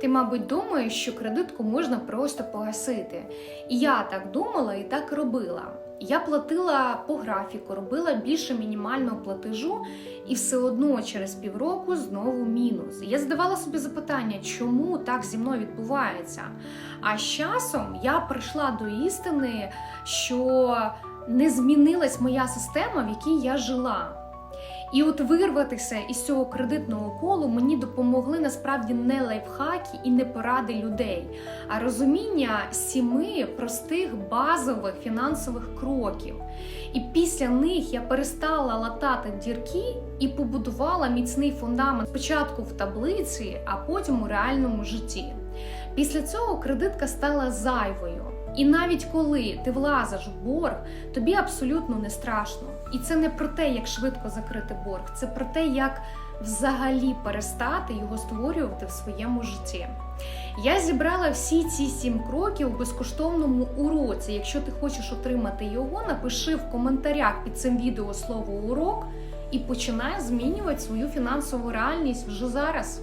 Ти, мабуть, думаєш, що кредитку можна просто погасити. І я так думала і так робила. Я платила по графіку, робила більше мінімального платежу, і все одно через півроку знову мінус. Я задавала собі запитання, чому так зі мною відбувається. А з часом я прийшла до істини, що не змінилась моя система, в якій я жила. І от вирватися із цього кредитного колу мені допомогли насправді не лайфхаки і не поради людей, а розуміння сіми простих базових фінансових кроків. І після них я перестала латати дірки і побудувала міцний фундамент спочатку в таблиці, а потім у реальному житті. Після цього кредитка стала зайвою. І навіть коли ти влазиш в борг, тобі абсолютно не страшно. І це не про те, як швидко закрити борг, це про те, як взагалі перестати його створювати в своєму житті. Я зібрала всі ці сім кроків у безкоштовному уроці. Якщо ти хочеш отримати його, напиши в коментарях під цим відео слово урок і починай змінювати свою фінансову реальність вже зараз.